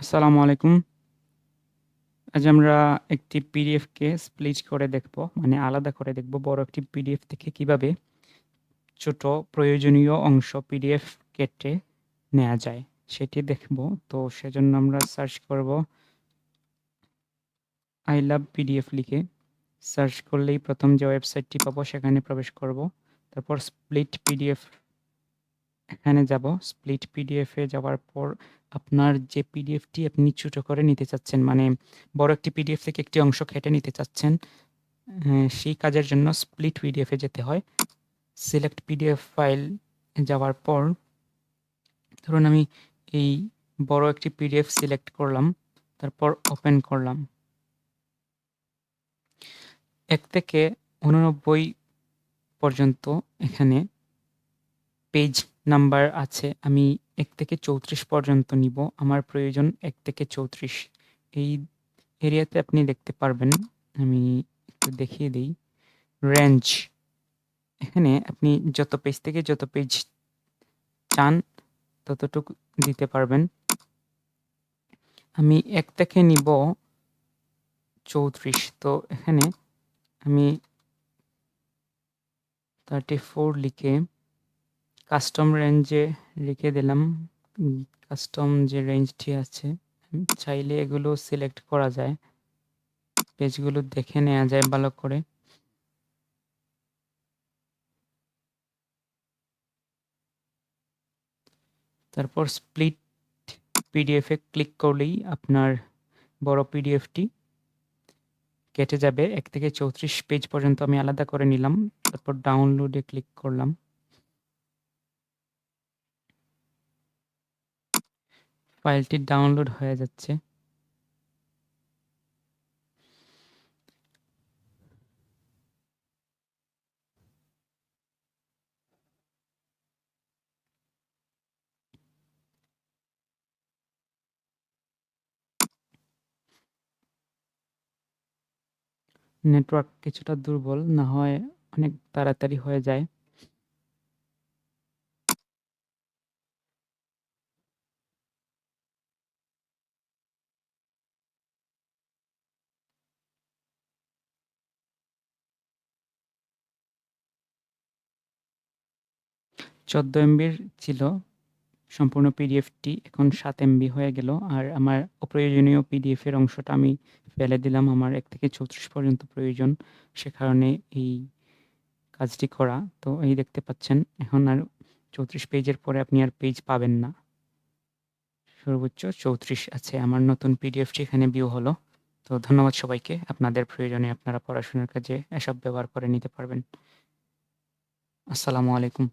আসসালামু আলাইকুম। আজ আমরা একটি পিডিএফকে স্প্লিট করে দেখব। মানে আলাদা করে দেখব বড় একটি পিডিএফ থেকে কীভাবে ছোট প্রয়োজনীয় অংশ পিডিএফ কেটে নেওয়া যায় সেটি দেখব। তো সেজন্য আমরা সার্চ করব আই লাভ পিডিএফ লিখে সার্চ করলেই প্রথম যে ওয়েবসাইটটি পাবো সেখানে প্রবেশ করব। তারপর স্প্লিট পিডিএফ এখানে যাব। স্প্লিট পিডিএফ যাওয়ার পর আপনার যে পিডিএফটি আপনি ছোট করে নিতে চাচ্ছেন মানে বড় একটি পিডিএফ থেকে একটি অংশ কেটে নিতে চাচ্ছেন হ্যাঁ, সেই কাজের জন্য স্প্লিট পিডিএফ যেতে হয়। সিলেক্ট পিডিএফ ফাইল যাওয়ার পর ধরুন আমি এই বড় একটি পিডিএফ সিলেক্ট করলাম তারপর ওপেন করলাম এক থেকে উননব্বই পর্যন্ত এখানে পেজ নাম্বার আছে, আমি এক থেকে চৌত্রিশ পর্যন্ত নিব। আমার প্রয়োজন এক থেকে চৌত্রিশ। এই এরিয়াতে আপনি দেখতে পারবেন, আমি একটু দেখিয়ে দিই। রেঞ্জ এখানে আপনি যত পেজ থেকে যত পেজ চান, ততটুকু দিতে পারবেন। আমি এক থেকে নিব চৌত্রিশ। তো এখানে আমি থার্টি ফোর লিখে কাস্টম রেঞ্জে রেখে দিলাম। কাস্টম যে রেঞ্জটি আছে, চাইলে এগুলো সিলেক্ট করা যায়। পেজগুলো দেখে নেওয়া যায় ভালো করে। তারপর স্প্লিট পিডিএফে ক্লিক করলেই আপনার বড় পিডিএফটি কেটে যাবে। এক থেকে চৌত্রিশ পেজ পর্যন্ত আমি আলাদা করে নিলাম। তারপর ডাউনলোডে ক্লিক করলাম। ফাইলটি ডাউনলোড হয়ে যাচ্ছে। নেটওয়ার্ক কিছুটা দুর্বল না হয় অনেক তাড়াতাড়ি হয়ে যায়। চোদ্দ এমবির ছিল। সম্পূর্ণ পিডিএফটি এখন সাত এমবি হয়ে গেল। আর আমার অপ্রয়োজনীয় পিডিএফের অংশটা আমি ফেলে দিলাম। আমার এক থেকে চৌত্রিশ পর্যন্ত প্রয়োজন সে কারণে এই কাজটি করা। তো এই দেখতে পাচ্ছেন, এখন আর চৌত্রিশ পেজের পরে আপনি আর পেজ পাবেন না। সর্বোচ্চ চৌত্রিশ আছে। আমার নতুন পিডিএফটি এখানে ভিউ হলো। তো ধন্যবাদ সবাইকে। আপনাদের প্রয়োজনে আপনারা পড়াশোনার কাজে এসব ব্যবহার করে নিতে পারবেন। আসসালামু আলাইকুম।